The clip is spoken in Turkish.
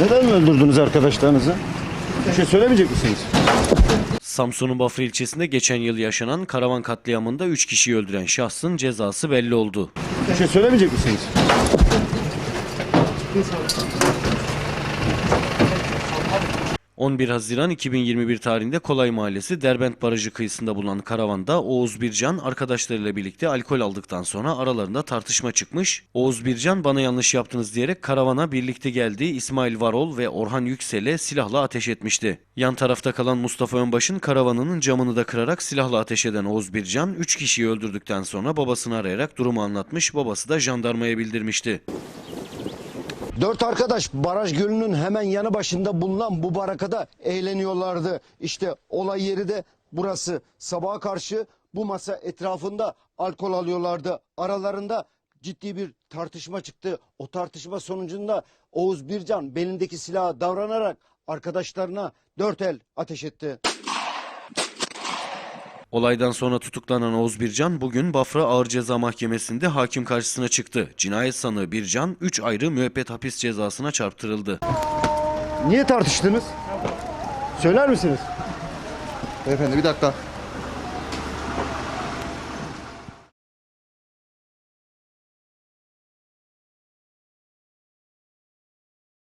Neden öldürdünüz arkadaşlarınızı? Bir şey söylemeyecek misiniz? Samsun'un Bafra ilçesinde geçen yıl yaşanan karavan katliamında 3 kişiyi öldüren şahsın cezası belli oldu. Bir şey söylemeyecek misiniz? – 11 Haziran 2021 tarihinde Kolay Mahallesi Derbent Barajı kıyısında bulunan karavanda Oğuz Bircan arkadaşlarıyla birlikte alkol aldıktan sonra aralarında tartışma çıkmış. Oğuz Bircan bana yanlış yaptınız diyerek karavana birlikte geldiği İsmail Varol ve Orhan Yüksel'e silahla ateş etmişti. Yan tarafta kalan Mustafa Önbaş'ın karavanının camını da kırarak silahla ateş eden Oğuz Bircan 3 kişiyi öldürdükten sonra babasını arayarak durumu anlatmış, babası da jandarmaya bildirmişti. Dört arkadaş baraj gölünün hemen yanı başında bulunan bu barakada eğleniyorlardı. İşte olay yeri de burası. Sabaha karşı bu masa etrafında alkol alıyorlardı. Aralarında ciddi bir tartışma çıktı. O tartışma sonucunda Oğuz Bircan belindeki silahı davranarak arkadaşlarına dört el ateş etti. Olaydan sonra tutuklanan Oğuz Bircan bugün Bafra Ağır Ceza Mahkemesi'nde hakim karşısına çıktı. Cinayet sanığı Bircan 3 ayrı müebbet hapis cezasına çarptırıldı. Niye tartıştınız? Söyler misiniz? Beyefendi bir dakika.